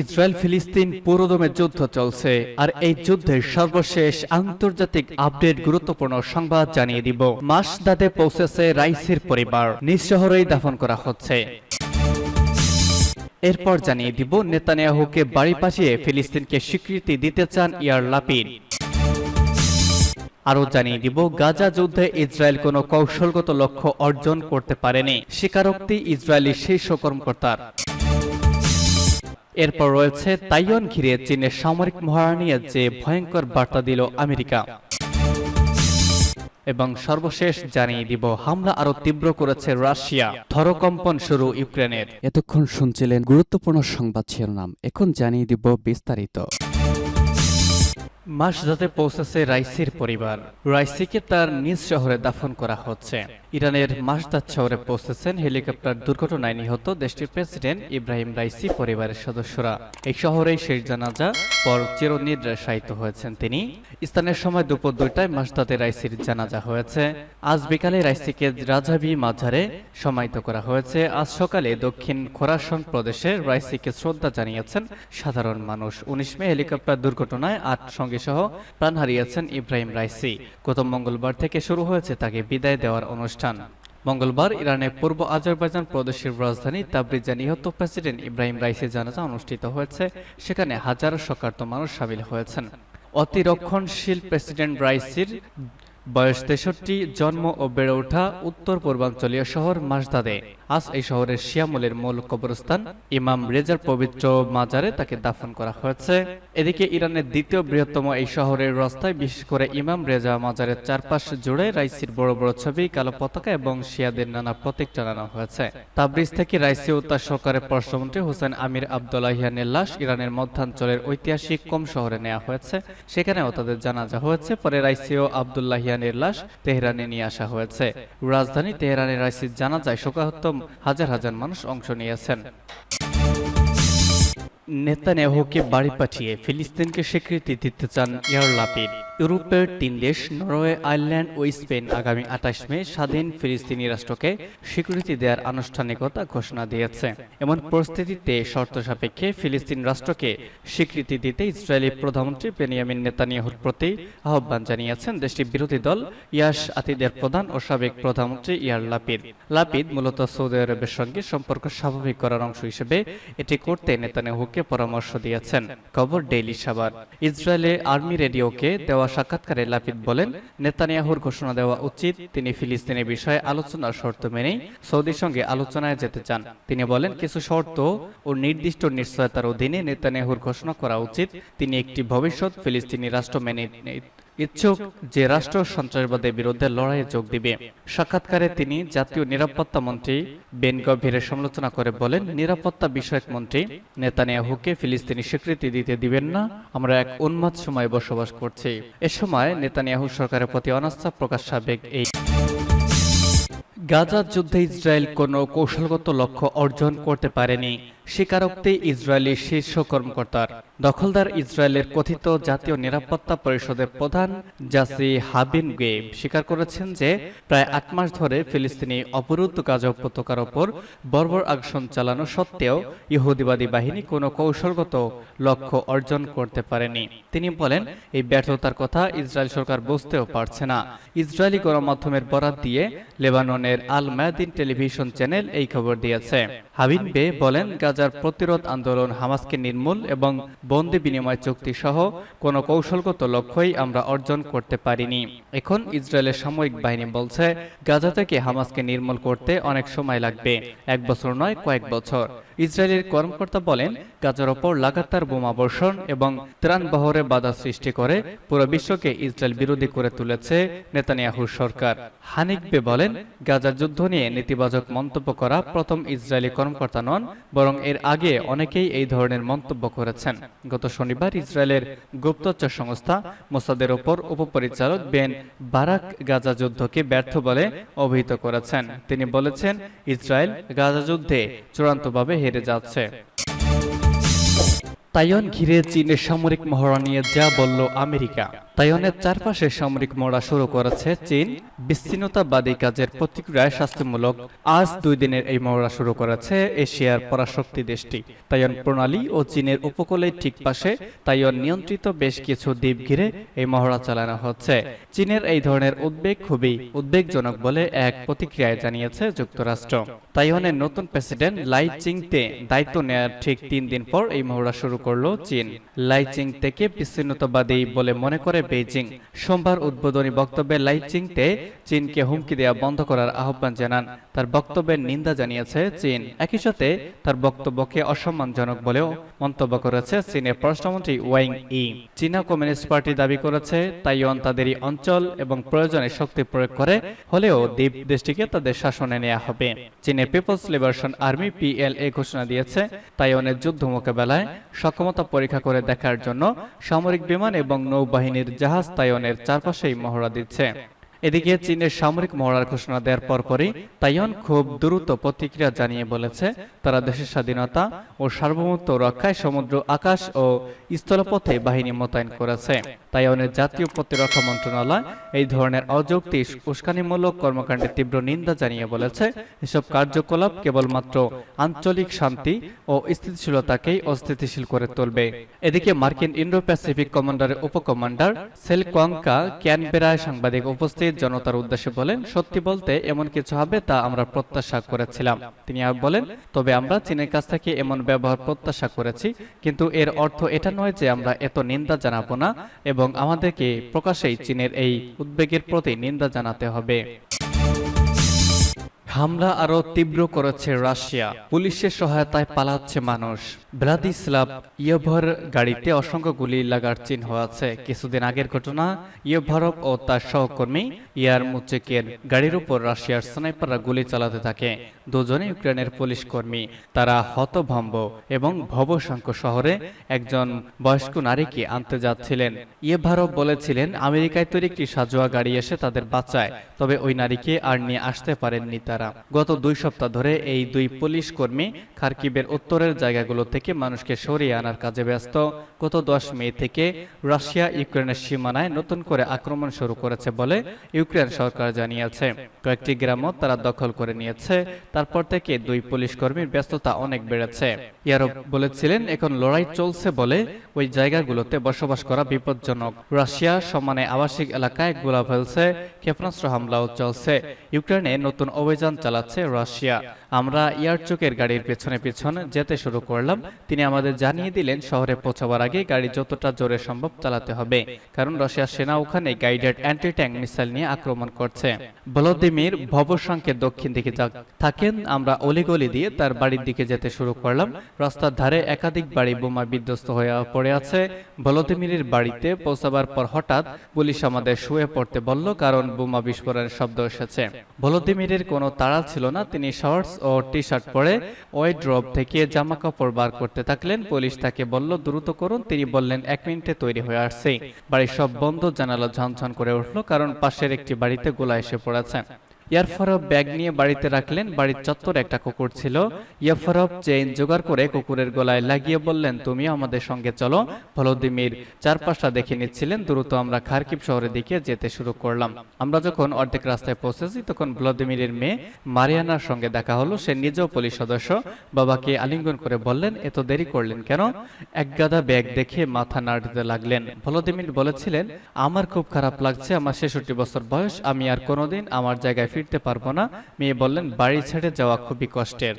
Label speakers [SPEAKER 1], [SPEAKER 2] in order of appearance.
[SPEAKER 1] Israel ফিলিস্তিন পুরোদমে যুদ্ধ চলছে আর এই যুদ্ধের সর্বশেষ আন্তর্জাতিক আপডেট গুরুত্বপূর্ণ সংবাদ জানিয়ে দিব মাস মাসদাদে পৌঁছেছে রাইসের পরিবার নিঃশহরেই দাফন করা হচ্ছে এরপর জানিয়ে দিব নেতানিয়াহুকে বাড়ি পাঠিয়ে ফিলিস্তিনকে স্বীকৃতি দিতে চান ইয়ার লাপিন আরও জানিয়ে দিব গাজা যুদ্ধে ইসরায়েল কোনো কৌশলগত লক্ষ্য অর্জন করতে পারেনি স্বীকারোক্তি ইসরায়েলি শীর্ষ কর্মকর্তার এরপর রয়েছে তাইওয়ান ঘিরে চীনের সামরিক মহড়া নিয়ে যে ভয়ঙ্কর বার্তা দিল আমেরিকা এবং সর্বশেষ জানিয়ে দিব হামলা আরো তীব্র করেছে রাশিয়া ধরকম্পন শুরু ইউক্রেনের এতক্ষণ শুনছিলেন গুরুত্বপূর্ণ সংবাদ শিরোনাম এখন জানিয়ে দিব বিস্তারিত মাসজাদে পৌঁছেছে রাইসির পরিবার রাইসিকে তার নিজ শহরে দাফন করা হচ্ছে ইরানের মাসদাত শহরে পৌঁছেছেন হেলিকপ্টার দুর্ঘটনায় নিহত দেশটির প্রেসিডেন্ট ইব্রাহিম রাইসি পরিবারের সদস্যরা এই শহরেই শেষ জানাজা পর চিরনিদ্রায় শায়িত হয়েছেন তিনি স্থানের সময় দুপুর দুইটায় মাসদাতে রাইসির জানাজা হয়েছে আজ বিকালে রাইসিকে রাজাবি মাঝারে সমাহিত করা হয়েছে আজ সকালে দক্ষিণ খোরাসন প্রদেশে রাইসিকে শ্রদ্ধা জানিয়েছেন সাধারণ মানুষ উনিশ মে হেলিকপ্টার দুর্ঘটনায় আট সঙ্গে সহ প্রাণ হারিয়েছেন ইব্রাহিম রাইসি গত মঙ্গলবার থেকে শুরু হয়েছে তাকে বিদায় দেওয়ার অনুষ্ঠান মঙ্গলবার ইরানের পূর্ব আজারবাইজান প্রদেশের রাজধানী তাবরিজা নিহত প্রেসিডেন্ট ইব্রাহিম রাইসি জানাজা অনুষ্ঠিত হয়েছে সেখানে হাজার শকার্ত মানুষ সামিল হয়েছেন অতিরক্ষণশীল প্রেসিডেন্ট রাইসির বয়স তেষট্টি জন্ম ও বেড়ে ওঠা উত্তর পূর্বাঞ্চলীয় শহর মাসদাদে আজ এই শহরের শিয়ামলের মূল কবরস্থান ইমাম রেজার পবিত্র মাজারে তাকে দাফন করা হয়েছে এদিকে ইরানের দ্বিতীয় বৃহত্তম এই শহরের রাস্তায় বিশেষ করে ইমাম রেজা মাজারের চারপাশ জুড়ে রাইসির বড় বড় ছবি কালো পতাকা এবং শিয়াদের নানা প্রতীক জানানো হয়েছে তাবরিজ থেকে রাইসি ও তার সরকারের পররাষ্ট্রমন্ত্রী হোসেন আমির আবদুল্লাহিয়ানের লাশ ইরানের মধ্যাঞ্চলের ঐতিহাসিক কম শহরে নেওয়া হয়েছে সেখানেও তাদের জানাজা হয়েছে পরে রাইসি ও আবদুল্লাহিয়া শাহিয়ানের লাশ তেহরানে নিয়ে আসা হয়েছে রাজধানী তেহরানের রাইসিদ জানা যায় শোকাহত হাজার হাজার মানুষ অংশ নিয়েছেন নেতা নেতানিয়াহুকে বাড়ি পাঠিয়ে ফিলিস্তিনকে স্বীকৃতি দিতে চান ইয়ার লাপিড ইউরোপের তিন দেশ নরওয়ে আয়ারল্যান্ড ও স্পেন আগামী আঠাশ মে স্বাধীন ফিলিস্তিনি রাষ্ট্রকে স্বীকৃতি দেওয়ার আনুষ্ঠানিকতা ঘোষণা দিয়েছে এমন পরিস্থিতিতে শর্ত সাপেক্ষে ফিলিস্তিন রাষ্ট্রকে স্বীকৃতি দিতে ইসরায়েলি প্রধানমন্ত্রী বেনিয়ামিন নেতানিয়াহুর প্রতি আহ্বান জানিয়েছেন দেশটির বিরোধী দল ইয়াস আতিদের প্রধান ও সাবেক প্রধানমন্ত্রী ইয়ার লাপিদ লাপিদ মূলত সৌদি আরবের সঙ্গে সম্পর্ক স্বাভাবিক করার অংশ হিসেবে এটি করতে নেতানিয়াহুকে পরামর্শ দিয়েছেন খবর ডেইলি সাবার ইসরায়েলের আর্মি রেডিওকে দেওয়া সাক্ষাৎকারে লাপিদ বলেন নেতানিয়াহুর ঘোষণা দেওয়া উচিত তিনি ফিলিস্তিনের বিষয়ে আলোচনার শর্ত মেনেই সৌদির সঙ্গে আলোচনায় যেতে চান তিনি বলেন কিছু শর্ত ও নির্দিষ্ট নিশ্চয়তার অধীনে নেতানিয়াহুর ঘোষণা করা উচিত তিনি একটি ভবিষ্যৎ ফিলিস্তিনি রাষ্ট্র মেনে ইচ্ছুক যে রাষ্ট্র সন্ত্রাসবাদের বিরুদ্ধে লড়াইয়ে যোগ দিবে সাক্ষাৎকারে তিনি জাতীয় নিরাপত্তা মন্ত্রী বেন গভীরের সমালোচনা করে বলেন নিরাপত্তা বিষয়ক মন্ত্রী নেতানিয়াহুকে ফিলিস্তিনি স্বীকৃতি দিতে দিবেন না আমরা এক উন্মাদ সময় বসবাস করছি এ সময় নেতানিয়াহু সরকারের প্রতি অনাস্থা প্রকাশ সাবেক এই গাজার যুদ্ধে ইসরায়েল কোনো কৌশলগত লক্ষ্য অর্জন করতে পারেনি স্বীকারোক্তি ইসরায়েলি শীর্ষ কর্মকর্তার দখলদার ইসরায়েলের কথিত জাতীয় নিরাপত্তা পরিষদের প্রধান জাসি হাবিন গেব স্বীকার করেছেন যে প্রায় আট মাস ধরে ফিলিস্তিনি অবরুদ্ধ গাজা উপত্যকার ওপর বর্বর আকর্ষণ চালানো সত্ত্বেও ইহুদিবাদী বাহিনী কোনো কৌশলগত লক্ষ্য অর্জন করতে পারেনি তিনি বলেন এই ব্যর্থতার কথা ইসরায়েল সরকার বুঝতেও পারছে না ইসরায়েলি গণমাধ্যমের বরাত দিয়ে লেবাননের আল মায়াদিন টেলিভিশন চ্যানেল এই খবর দিয়েছে হাবিন বে বলেন গাজা গাজার প্রতিরোধ আন্দোলন হামাসকে নির্মূল এবং বন্দি বিনিময় চুক্তি সহ কোনো কৌশলগত লক্ষ্যই আমরা অর্জন করতে পারিনি এখন ইসরায়েলের সামরিক বাহিনী বলছে গাজা থেকে হামাসকে নির্মূল করতে অনেক সময় লাগবে এক বছর নয় কয়েক বছর ইসরায়েলের কর্মকর্তা বলেন গাজার ওপর লাগাতার বোমা বর্ষণ এবং ত্রাণ বহরে বাধা সৃষ্টি করে পুরো বিশ্বকে ইসরায়েল বিরোধী করে তুলেছে নেতানিয়াহুর সরকার হানিকবে বলেন গাজার যুদ্ধ নিয়ে নেতিবাচক মন্তব্য করা প্রথম ইসরায়েলি কর্মকর্তা নন বরং এর আগে অনেকেই এই ধরনের মন্তব্য করেছেন গত শনিবার ইসরায়েলের গুপ্তচর সংস্থা মোসাদের ওপর উপপরিচালক বেন বারাক গাজা যুদ্ধকে ব্যর্থ বলে অভিহিত করেছেন তিনি বলেছেন ইসরায়েল গাজা যুদ্ধে চূড়ান্তভাবে হেরে যাচ্ছে তাইওয়ান ঘিরে চীনের সামরিক মহড়া নিয়ে যা বলল আমেরিকা তাইওয়ানের চারপাশে সামরিক মরা শুরু করেছে চীন বিচ্ছিন্নতাবাদী কাজের প্রতিক্রিয়ায় শাস্তিমূলক আজ দুই দিনের এই মহড়া শুরু করেছে এশিয়ার পরাশক্তি দেশটি তাইওয়ান প্রণালী ও চীনের উপকূলে ঠিক পাশে তাইওয়ান নিয়ন্ত্রিত বেশ কিছু দ্বীপ ঘিরে এই মহড়া চালানো হচ্ছে চীনের এই ধরনের উদ্বেগ খুবই উদ্বেগজনক বলে এক প্রতিক্রিয়ায় জানিয়েছে যুক্তরাষ্ট্র তাইওয়ানের নতুন প্রেসিডেন্ট লাই চিংতে দায়িত্ব নেয়ার ঠিক তিন দিন পর এই মহড়া শুরু করল চীন লাই চিংতেকে বিচ্ছিন্নতাবাদী বলে মনে করে করে বেইজিং সোমবার উদ্বোধনী বক্তব্যে লাইচিংতে চীনকে হুমকি দেওয়া বন্ধ করার আহ্বান জানান তার বক্তব্যের নিন্দা জানিয়েছে চীন একই সাথে তার বক্তব্যকে অসম্মানজনক বলেও মন্তব্য করেছে চীনের পররাষ্ট্রমন্ত্রী ওয়াইং ই চীনা কমিউনিস্ট পার্টি দাবি করেছে তাইওয়ান তাদেরই অঞ্চল এবং প্রয়োজনে শক্তি প্রয়োগ করে হলেও দ্বীপ দেশটিকে তাদের শাসনে নেওয়া হবে চীনের পিপলস লিবারেশন আর্মি পিএলএ ঘোষণা দিয়েছে তাইওয়ানের যুদ্ধ মোকাবেলায় সক্ষমতা পরীক্ষা করে দেখার জন্য সামরিক বিমান এবং নৌবাহিনীর জাহাজ তাইওয়ানের চারপাশেই মহড়া দিচ্ছে এদিকে চীনের সামরিক মহড়ার ঘোষণা দেওয়ার পরপরই তাইওয়ান খুব দ্রুত প্রতিক্রিয়া জানিয়ে বলেছে তারা দেশের স্বাধীনতা ও সার্বভৌমত্ব রক্ষায় সমুদ্র আকাশ ও স্থলপথে বাহিনী মোতায়েন করেছে তাই অনেক জাতীয় প্রতিরক্ষা মন্ত্রণালয় এই ধরনের অযৌক্তিক উস্কানিমূলক কর্মকাণ্ডের তীব্র নিন্দা জানিয়ে বলেছে এসব কার্যকলাপ কেবলমাত্র আঞ্চলিক শান্তি ও স্থিতিশীলতাকেই অস্থিতিশীল করে তুলবে এদিকে মার্কিন ইন্ডো প্যাসিফিক কমান্ডারের উপকমান্ডার সেল কোয়াংকা ক্যানবেরায় সাংবাদিক উপস্থিত জনতার উদ্দেশ্যে বলেন সত্যি বলতে এমন কিছু হবে তা আমরা প্রত্যাশা করেছিলাম তিনি আর বলেন তবে আমরা চীনের কাছ থেকে এমন ব্যবহার প্রত্যাশা করেছি কিন্তু এর অর্থ এটা নয় যে আমরা এত নিন্দা জানাবো না এবং এবং আমাদেরকে প্রকাশ্যেই চীনের এই উদ্বেগের প্রতি নিন্দা জানাতে হবে হামলা আরও তীব্র করেছে রাশিয়া পুলিশের সহায়তায় পালাচ্ছে মানুষ ভ্লাদিস্লাভ ইয়োভর গাড়িতে অসংখ্য গুলি লাগার চিহ্ন আছে কিছুদিন আগের ঘটনা ইয়োভরব ও তার সহকর্মী ইয়ার মুচেকের গাড়ির উপর রাশিয়ার স্নাইপাররা গুলি চালাতে থাকে দুজনে ইউক্রেনের পুলিশ কর্মী তারা হতভম্ব এবং ভবশঙ্ক শহরে একজন বয়স্ক নারীকে আনতে যাচ্ছিলেন ইয়েভারব বলেছিলেন আমেরিকায় তৈরি একটি সাজোয়া গাড়ি এসে তাদের বাঁচায় তবে ওই নারীকে আর নিয়ে আসতে পারেননি তারা তারা গত দুই সপ্তাহ ধরে এই দুই পুলিশ কর্মী খার্কিবের উত্তরের জায়গাগুলো থেকে মানুষকে সরিয়ে আনার কাজে ব্যস্ত গত দশ মে থেকে রাশিয়া ইউক্রেনের সীমানায় নতুন করে আক্রমণ শুরু করেছে বলে ইউক্রেন সরকার জানিয়েছে কয়েকটি গ্রামও তারা দখল করে নিয়েছে তারপর থেকে দুই পুলিশ কর্মীর ব্যস্ততা অনেক বেড়েছে ইয়ারও বলেছিলেন এখন লড়াই চলছে বলে ওই জায়গাগুলোতে বসবাস করা বিপজ্জনক রাশিয়া সমানে আবাসিক এলাকায় গোলা ফেলছে ক্ষেপণাস্ত্র হামলাও চলছে ইউক্রেনে নতুন অভিযান অভিযান চালাচ্ছে রাশিয়া আমরা ইয়ারচুকের গাড়ির পেছনে পেছনে যেতে শুরু করলাম তিনি আমাদের জানিয়ে দিলেন শহরে পৌঁছাবার আগে গাড়ি যতটা জোরে সম্ভব চালাতে হবে কারণ রাশিয়ার সেনা ওখানে গাইডেড অ্যান্টি ট্যাঙ্ক মিসাইল নিয়ে আক্রমণ করছে ভলোদিমির ভবসংকে দক্ষিণ দিকে থাকেন আমরা অলিগলি দিয়ে তার বাড়ির দিকে যেতে শুরু করলাম রাস্তার ধারে একাধিক বাড়ি বোমা বিধ্বস্ত হয়ে পড়ে আছে ভলোদিমিরের বাড়িতে পৌঁছাবার পর হঠাৎ পুলিশ আমাদের শুয়ে পড়তে বলল কারণ বোমা বিস্ফোরণের শব্দ এসেছে ভলোদিমিরের কোনো তাড়াল ছিল না তিনি শর্টস ও টি শার্ট পরে ওই ড্রপ থেকে জামা কাপড় বার করতে থাকলেন পুলিশ তাকে বলল দ্রুত করুন তিনি বললেন এক মিনিটে তৈরি হয়ে আসছে বাড়ির সব বন্ধ জানালা ঝনঝন করে উঠল কারণ পাশের একটি বাড়িতে গোলা এসে পড়েছে ইয়ারফরব ব্যাগ নিয়ে বাড়িতে রাখলেন বাড়ির চত্বর একটা কুকুর ছিল ইয়ারফরব চেইন জোগাড় করে কুকুরের গলায় লাগিয়ে বললেন তুমি আমাদের সঙ্গে চলো ভলোদিমির চারপাশটা দেখে নিচ্ছিলেন দ্রুত আমরা খারকিব শহরের দিকে যেতে শুরু করলাম আমরা যখন অর্ধেক রাস্তায় পৌঁছেছি তখন ভলোদিমিরের মেয়ে মারিয়ানার সঙ্গে দেখা হলো সে নিজেও পুলিশ সদস্য বাবাকে আলিঙ্গন করে বললেন এত দেরি করলেন কেন এক গাদা ব্যাগ দেখে মাথা নাড়তে লাগলেন ভলোদিমির বলেছিলেন আমার খুব খারাপ লাগছে আমার ছেষট্টি বছর বয়স আমি আর কোনোদিন আমার জায়গায় ফিরতে পারবো না মেয়ে বললেন বাড়ি ছেড়ে যাওয়া খুবই কষ্টের